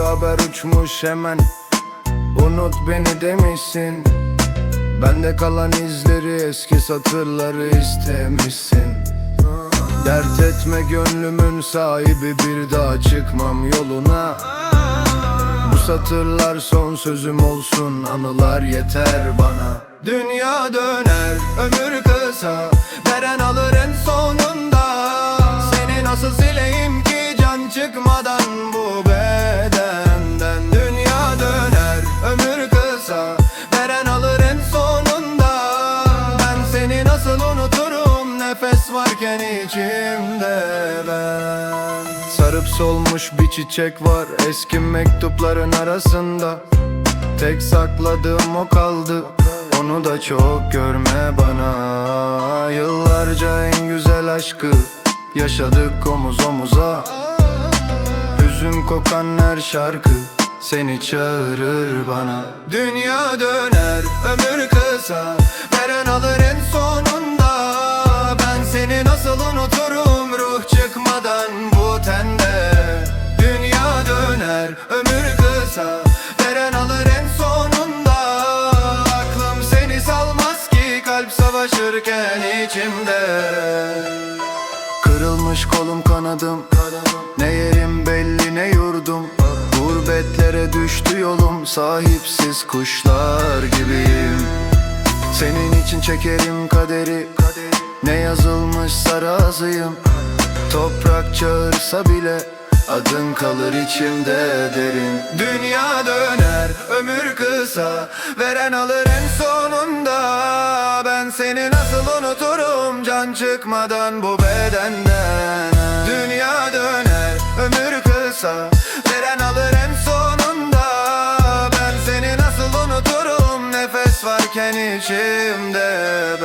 haber uçmuş hemen. Unut beni demişsin. Bende kalan izleri eski satırları istemişsin. Dert etme gönlümün sahibi bir daha çıkmam yoluna. Bu satırlar son sözüm olsun anılar yeter bana. Dünya döner ömür kısa veren alır en sonunda. Seni nasıl sileyim ki can çıkmadan bu varken içimde ben. Sarıp solmuş bir çiçek var eski mektupların arasında. Tek sakladığım o kaldı Onu da çok görme bana. Yıllarca en güzel aşkı Yaşadık omuz omuza. Hüzün kokan her şarkı Seni çağırır bana. Dünya döner ömür kısa unuturum Ruh çıkmadan bu tende. Dünya döner ömür kısa. Veren alır en sonunda. Aklım seni salmaz ki Kalp savaşırken içimde. Kırılmış kolum kanadım. Ne yerim belli ne yurdum. Gurbetlere düştü yolum. Sahipsiz kuşlar gibiyim. Senin için çekerim kaderi. Ne yazılmışsa razıyım. Toprak çağırsa bile Adın kalır içimde derin. Dünya döner ömür kısa Veren alır en sonunda. Ben seni nasıl unuturum Can çıkmadan bu bedenden. Dünya döner ömür kısa Veren alır en sonunda. Ben seni nasıl unuturum Nefes varken içimde